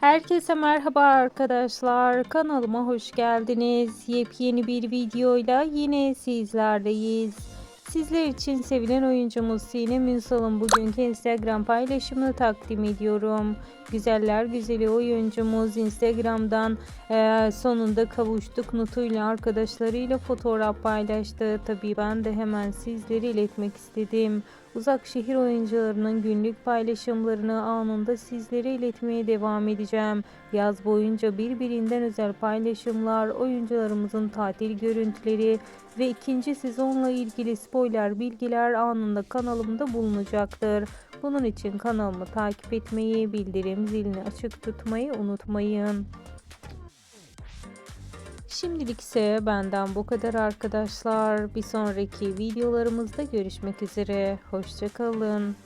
Herkese merhaba arkadaşlar. Kanalıma hoş geldiniz. Yepyeni bir videoyla yine sizlerleyiz. Sizler için sevilen oyuncumuz Sinem Ünsal'ın bugünkü Instagram paylaşımını takdim ediyorum. Güzeller güzeli oyuncumuz Instagram'dan eee, sonunda kavuştuk notuyla arkadaşlarıyla fotoğraf paylaştı. Tabii ben de hemen sizlere iletmek istedim. Uzak şehir oyuncularının günlük paylaşımlarını anında sizlere iletmeye devam edeceğim. Yaz boyunca birbirinden özel paylaşımlar, oyuncularımızın tatil görüntüleri ve ikinci sezonla ilgili spoiler bilgiler anında kanalımda bulunacaktır. Bunun için kanalımı takip etmeyi, bildirim zilini açık tutmayı unutmayın. Şimdilik ise benden bu kadar arkadaşlar. Bir sonraki videolarımızda görüşmek üzere. Hoşçakalın.